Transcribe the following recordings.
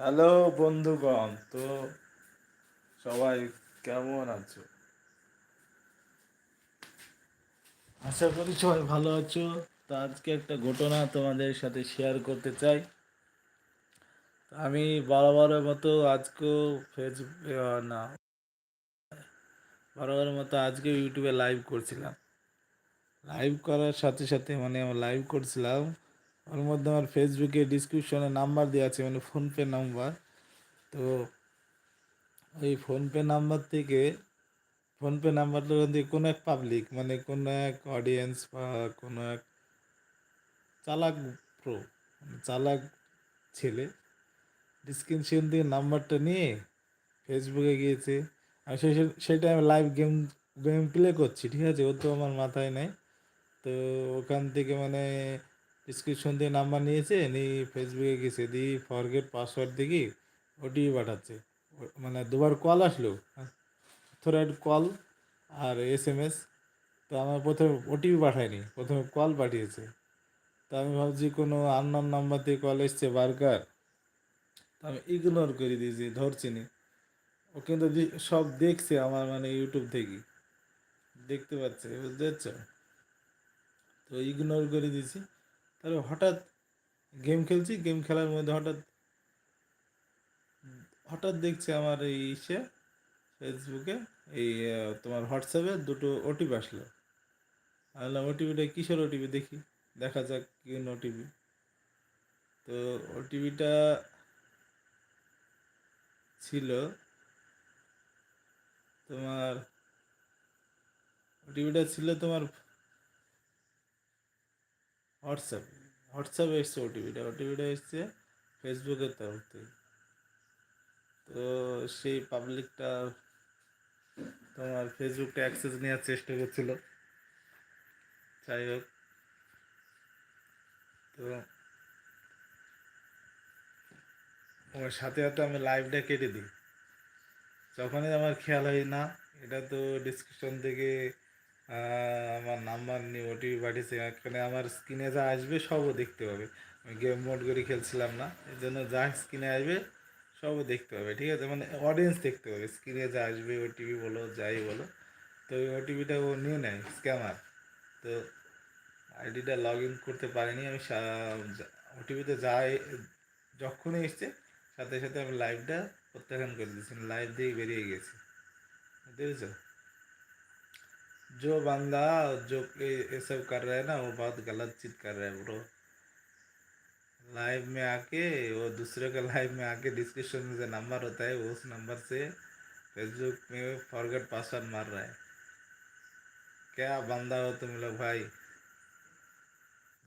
Hello বন্ধুগণ, তো সবাই কেমন আছো? আশা করি সবাই ভালো আছো। তো আজকে একটা ঘটনা তোমাদের সাথে শেয়ার করতে চাই। আমি বারবারের মতো আজকেও ফেসবুক না বারবারের মতো আজকে ইউটিউবে লাইভ করছিলাম। লাইভ করার সাথে সাথে মানে আমার লাইভ করছিলাম। ওর মধ্যে আমার ফেসবুকে ডিসক্রিপশনে নাম্বার দেওয়া আছে মানে ফোনপে নাম্বার তো ওই ফোনপে নাম্বার থেকে ফোনপে নাম্বারটা দিয়ে কোনো এক পাবলিক মানে কোনো এক অডিয়েন্স বা কোনো এক চালাক প্রো চালাক ছেলে। ডিসক্রিপশন থেকে নাম্বারটা নিয়ে ফেসবুকে গিয়েছে। আমি সেই সেই টাইমে লাইভ গেম গেম প্লে করছি, ঠিক আছে? ও তো আমার মাথায় নেই। তো ওখান থেকে মানে ডিসক্রিপশন দিয়ে নাম্বার নিয়েছে, নিয়ে ফেসবুকে গেছে, দিয়ে ফরগেট পাসওয়ার্ড দেখি ওটিপি পাঠাচ্ছে। মানে দুবার কল আসলো থ্রেড কল আর এস এম এস তো আমার প্রথমে ওটিপি পাঠায়নি, প্রথমে কল পাঠিয়েছে। তো আমি ভাবছি কোনো আননোন নাম্বার দিয়ে কল এসছে বারকার তো আমি ইগনোর করে দিয়েছি, ধরছি নি। ও কিন্তু সব দেখছে আমার মানে ইউটিউব থেকে। দেখতে পাচ্ছে, বুঝতে পারছ? তো ইগনোর করে দিয়েছি। তাহলে হঠাৎ গেম খেলছি গেম খেলার মধ্যে হঠাৎ হঠাৎ দেখছি আমার এই ইসে ফেসবুকে এই তোমার হোয়াটসঅ্যাপে দুটো ওটিপি আসলো। আমি বললাম ওটিপিটা কিসের ওটিপি দেখি, দেখা যাক কি ওটিপি তো ওটিপিটা ছিল তোমার ওটিপিটা ছিল তোমার হোয়াটসঅ্যাপ, হোয়াটসঅ্যাপে এসছে ওটিপিটা ওটিপিটা এসছে ফেসবুকের তরফ থেকে। তো সেই পাবলিকটা তোমার ফেসবুকটা অ্যাক্সেস নেওয়ার চেষ্টা করছিল। যাই হোক। তো ওর সাথে সাথে আমি লাইভটা কেটে দিই। যখনই আমার খেয়াল হয়, না, এটা তো ডিসক্রিপশন থেকে আমার নাম্বার নিয়ে ওটিপি পাঠিয়েছে। এখানে আমার স্ক্রিনে যা আসবে, সবও দেখতে পাবে। আমি গেম মোড করে খেলছিলাম না এই জন্য যা স্ক্রিনে আসবে, সবও দেখতে পাবে, ঠিক আছে? মানে অডিয়েন্স দেখতে পাবে স্ক্রিনে যা আসবে ওটিপি বলো, যাই বলো। তো ওই ওটিপিটা ও নিয়ে নেয় স্ক্যামার তো আইডিটা লগ ইন করতে পারিনি, আমি ওটিপিতে যাই, যখনই এসছে, সাথে সাথে আমি লাইভটা প্রত্যাখ্যান করে দিয়েছি লাইভ দিয়ে বেরিয়ে গেছি বুঝতে পেরেছো जो बंदा जो ये- ये सब कर रहा है ना वो बहुत गलत चीज कर रहा है ब्रो लाइव में आके वो दूसरे का लाइव में आके डिस्क्रिप्शन में जो नंबर होता है वो उस नंबर से फेसबुक में फॉरगेट पासवर्ड मार रहा है क्या बंदा हो तुम लोग भाई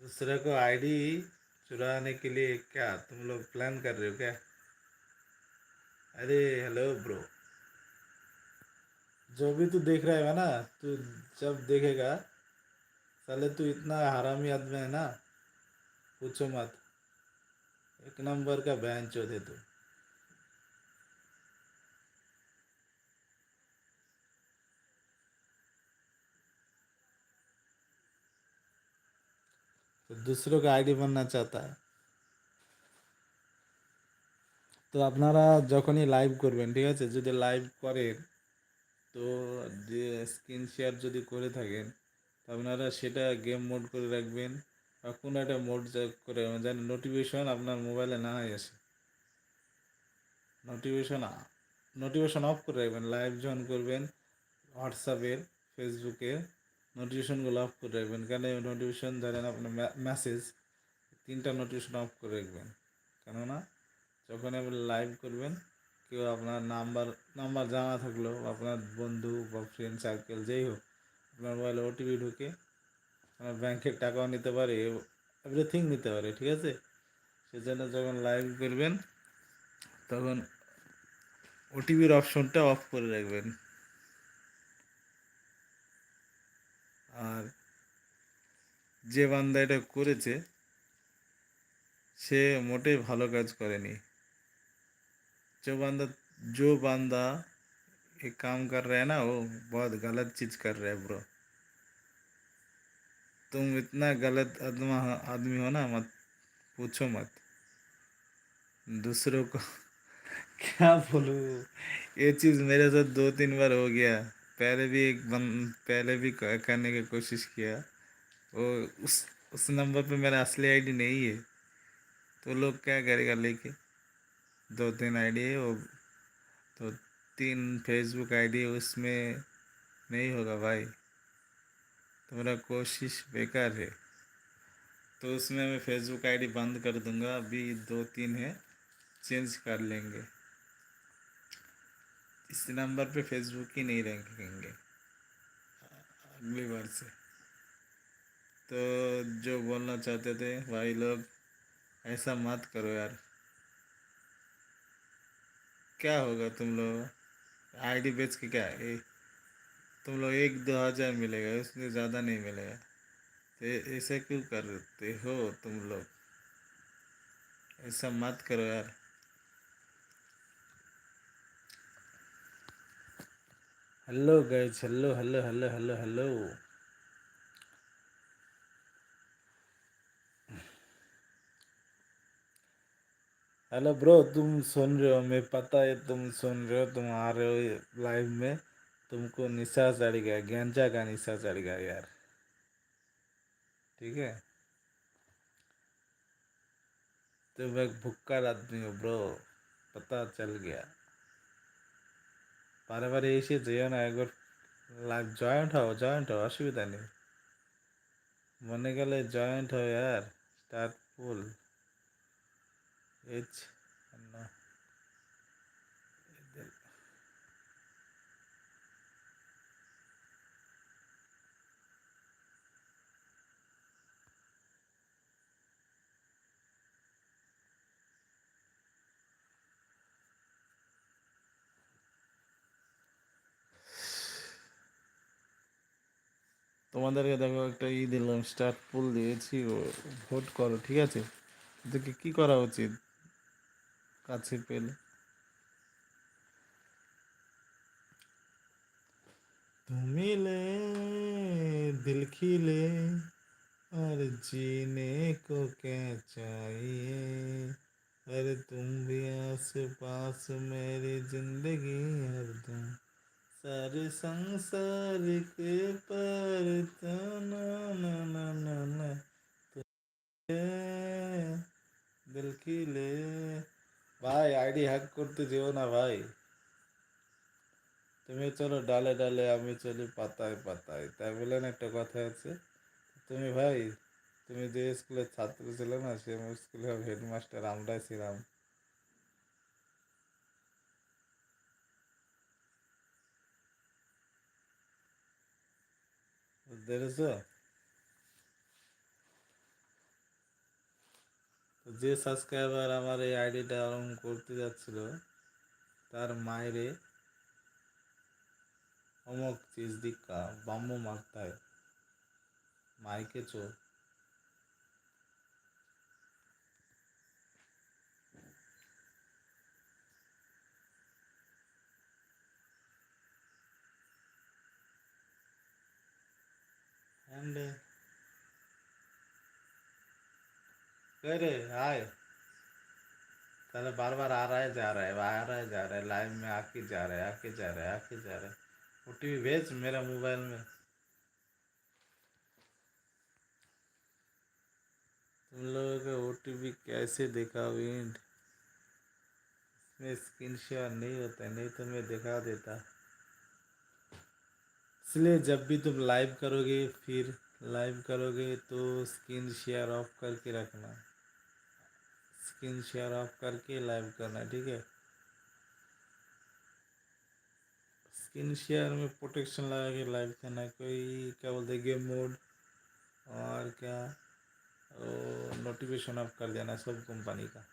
दूसरे को आईडी चुराने के लिए क्या तुम लोग प्लान कर रहे हो क्या अरे हेलो ब्रो जो भी तू देख रहा है ना, तू जब देखेगा, साले तू इतना हरामी आदमी है ना, पूछो मत। एक नंबर का बहन चोद है तू। तो दूसरों का आईडी बनना चाहता है। তো আপনারা যখনই লাইভ করবেন, ঠিক আছে? যদি লাইভ করেন তো যে স্ক্রিন শেয়ার যদি করে থাকেন, তো আপনারা সেটা গেম মোড করে রাখবেন বা কোনো একটা মোড করে, যেন নোটিফিকেশন আপনার মোবাইলে না হয়ে আসে। নোটিফিকেশন নোটিফিকেশন অফ করে রাখবেন লাইভ জয়েন করবেন হোয়াটসঅ্যাপের ফেসবুকে নোটিফিকেশনগুলো অফ করে রাখবেন। কেন নোটিফিকেশন ধরেন আপনার মেসেজ তিনটা নোটিফিকেশন অফ করে রাখবেন? কেননা যখন আপনি লাইভ করবেন, কেউ আপনার নাম্বার নাম্বার জানা থাকল আপনার বন্ধু বা ফ্রেন্ড সার্কেল যেই হোক, আপনার মোবাইলে ওটিপি ঢুকে আপনার ব্যাংকের টাকাও নিতে পারে এভরিথিং নিতে পারে, ঠিক আছে? সেজন্য যখন লাইভ করবেন, তখন ওটিপির অপশনটা অফ করে রাখবেন। আর যে বান্দা এটা করেছে, সে মোটেই ভালো কাজ করেনি। जो बंदा जो बंदा ये काम कर रहा है ना, वो बहुत गलत चीज़ कर रहा है ब्रो तुम इतना गलत आदमा आदमी हो ना, मत पूछो मत. दूसरों को क्या बोलूँ? ये चीज़ मेरे साथ दो तीन बार हो गया. पहले भी एक बन, पहले भी करने की कोशिश किया. वो उस उस नंबर पे मेरा असली आईडी नहीं है. तो लोग क्या करेगा लेके? दो तीन आईडी है वो तो तीन फेसबुक आईडी उसमें नहीं होगा भाई। तुम्हारा कोशिश बेकार है। तो उसमें मैं फेसबुक आईडी बंद कर दूँगा, अभी दो तीन है चेंज कर लेंगे। इस नंबर पे फेसबुक ही नहीं रखेंगे अगली बार से। तो जो बोलना चाहते थे, भाई लोग, ऐसा मत करो यार। क्या होगा तुम लोग आईडी बेच के क्या? ए, तुम लोग एक दो हज़ार मिलेगा उससे ज़्यादा नहीं मिलेगा। तो ऐसा क्यों करते हो तुम लोग? ऐसा मत करो यार। Hello guys hello hello hello hello hello hello bro तुम सुन रहे हो मैं पता है तुम सुन रहे हो तुम आ रहे हो लाइव में तुमको निशा चढ़ गया गांजा का निशा चढ़ गया यार ठीक है तुम एक भुक्का आदमी हो ब्रो पता चल गया বারে বারে এসে যেও না একবার লাইভ জয়েন্ট হও জয়েন্ট হও অসুবিধা নেই মনে গেলে জয়েন্ট হও यार স্টার্ট ফুল এইচ না তোমাদেরকে দেখো একটা ই দিলাম, স্টার্ট পুল দিয়েছি ভোট করো, ঠিক আছে? এদেরকে কি করা উচিত? কাছে পেলে तुम मिले दिल खिले और जीने को क्या चाहिए अरे तुम भी आस पास मेरी जिंदगी हरदम सारे संसार के पर तो ना ना ना ना ना तुझे दिल खिले ভাই, আইডি হ্যাক করতে যেও না ভাই। তুমি চলো ডালে ডালে, আমি চলি পাতায় পাতায়। তাই বলে একটা কথা আছে। তুমি ভাই, তুমি যে স্কুলের ছাত্র ছিলে না সে স্কুলের হেডমাস্টার আমরাই ছিলাম। বুঝতে পেরেছ? যে সাবস্ক্রাইবার আমার এই আইডিটা অন করতে যাচ্ছিল তার মায়েরে অমক চিজ দিকা বাম্মু মাথায় মাইকে চোর। And uh, अरे हाय। तारे बार बार आ रहा है जा रहा है आ रहा है जा रहा है लाइव में आके जा रहा है आके जा रहा है आके जा रहा है। ओ टी भेज मेरा मोबाइल में। तुम लोगों का ओ टी पी कैसे देखा विंड इसमें स्क्रीन शेयर नहीं होता है, नहीं तो मैं दिखा देता। इसलिए जब भी तुम लाइव करोगे फिर लाइव करोगे तो स्क्रीन शेयर ऑफ़ करके रखना। स्क्रीन शेयर ऑफ़ करके लाइव करना है, ठीक है? स्क्रीन शेयर में प्रोटेक्शन लगा के लाइव करना कोई क्या बोलते हैं, गेम मोड और क्या नोटिफिकेशन ऑफ़ कर देना सब कंपनी का।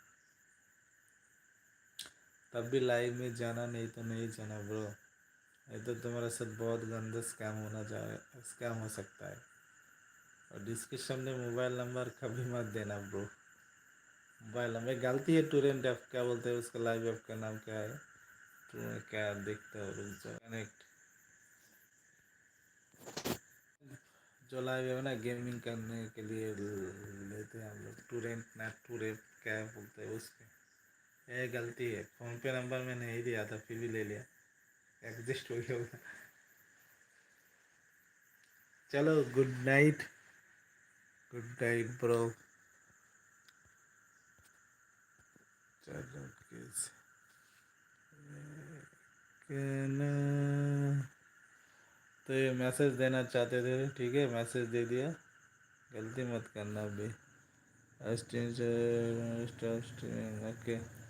तब भी लाइव में जाना, नहीं तो नहीं जाना ब्रो नहीं तो तुम्हारे साथ बहुत गंदा स्कैम होना जाए स्कैम हो सकता है। और डिस्क्रिप्शन में मोबाइल नंबर कभी मत देना ब्रो मोबाइल नंबर गलती है टूरेंट ऐप क्या बोलते हैं उसका लाइव ऐप का नाम क्या है? तो क्या देखते हो रुक कनेक्ट जो लाइव है ना गेमिंग करने के लिए लेते हैं हम लोग। टूरेंट ना टूरे क्या बोलते हैं उसके? ये गलती है। फ़ोन पे नंबर मैंने नहीं दिया था, फिर भी ले लिया। एग्जिस्ट हो गया होगा। चलो good night good night bro चलो तो ये मैसेज देना चाहते थे, ठीक है? मैसेज दे दिया। गलती मत करना अभी। Streaming okay